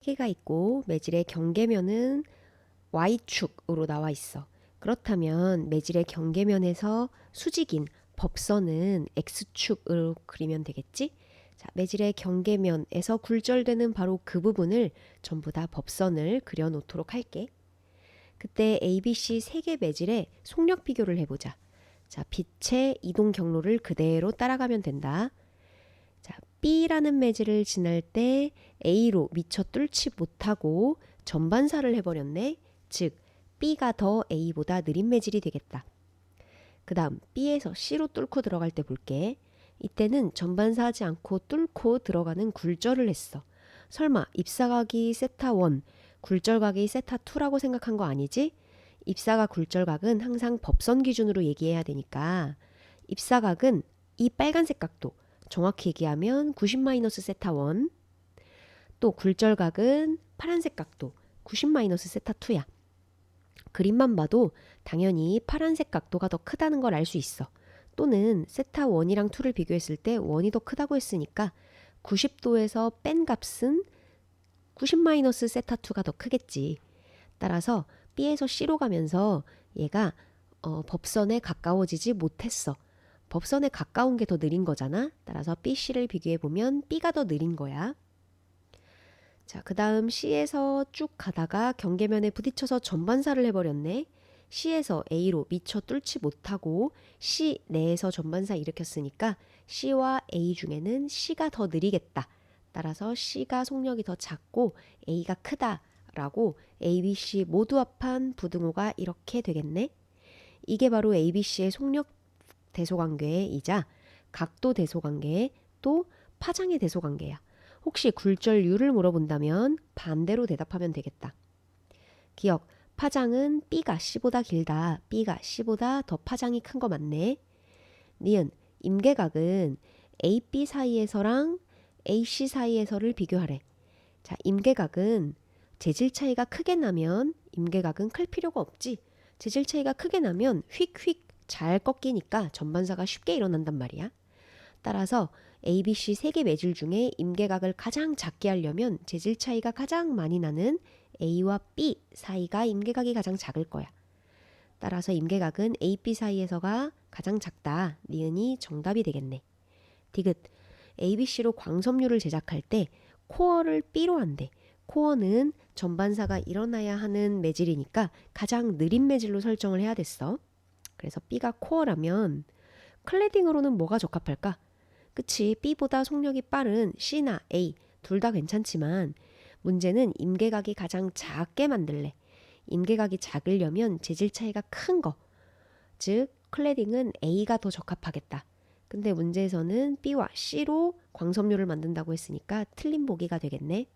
개가 있고 매질의 경계면은 Y축으로 나와 있어. 그렇다면 매질의 경계면에서 수직인 법선은 X축으로 그리면 되겠지? 자, 매질의 경계면에서 굴절되는 바로 그 부분을 전부 다 법선을 그려 놓도록 할게. 그때 ABC 세 개 매질의 속력 비교를 해보자. 자, 빛의 이동 경로를 그대로 따라가면 된다. 자, B라는 매질을 지날 때 A로 미처 뚫지 못하고 전반사를 해버렸네. 즉, B가 더 A보다 느린 매질이 되겠다. 그 다음 B에서 C로 뚫고 들어갈 때 볼게. 이때는 전반사 하지 않고 뚫고 들어가는 굴절을 했어. 설마 입사각이 세타 1, 굴절각이 세타 2라고 생각한 거 아니지? 입사각 굴절각은 항상 법선 기준으로 얘기해야 되니까 입사각은 이 빨간색 각도 정확히 얘기하면 90 세타 1, 또 굴절각은 파란색 각도 90 세타 2야. 그림만 봐도 당연히 파란색 각도가 더 크다는 걸 알 수 있어. 또는 세타 1이랑 2를 비교했을 때 1이 더 크다고 했으니까 90도에서 뺀 값은 90 세타 2가 더 크겠지. 따라서 B에서 C로 가면서 얘가 어, 법선에 가까워지지 못했어. 법선에 가까운 게 더 느린 거잖아. 따라서 B, C를 비교해 보면 B가 더 느린 거야. 자, 그 다음 C에서 쭉 가다가 경계면에 부딪혀서 전반사를 해버렸네. C에서 A로 미처 뚫지 못하고 C 내에서 전반사 일으켰으니까 C와 A 중에는 C가 더 느리겠다. 따라서 C가 속력이 더 작고 A가 크다라고 A, B, C 모두 합한 부등호가 이렇게 되겠네. 이게 바로 A, B, C의 속력 대소관계이자 각도 대소관계 또 파장의 대소관계야. 혹시 굴절률을 물어본다면 반대로 대답하면 되겠다. 기억, 파장은 B가 C보다 길다. B가 C보다 더 파장이 큰 거 맞네. 니은, 임계각은 AB 사이에서랑 AC 사이에서를 비교하래. 자, 임계각은 재질 차이가 크게 나면 임계각은 클 필요가 없지. 재질 차이가 크게 나면 휙휙 잘 꺾이니까 전반사가 쉽게 일어난단 말이야. 따라서 ABC 세 개 매질 중에 임계각을 가장 작게 하려면 재질 차이가 가장 많이 나는 A와 B 사이가 임계각이 가장 작을 거야. 따라서 임계각은 A, B 사이에서가 가장 작다. 니은이 정답이 되겠네. 디귿 ABC로 광섬유를 제작할 때 코어를 B로 한대. 코어는 전반사가 일어나야 하는 매질이니까 가장 느린 매질로 설정을 해야 됐어. 그래서 B가 코어라면 클래딩으로는 뭐가 적합할까? 그치, B보다 속력이 빠른 C나 A 둘 다 괜찮지만 문제는 임계각이 가장 작게 만들래. 임계각이 작으려면 재질 차이가 큰 거. 즉, 클래딩은 A가 더 적합하겠다. 근데 문제에서는 B와 C로 광섬유를 만든다고 했으니까 틀린 보기가 되겠네.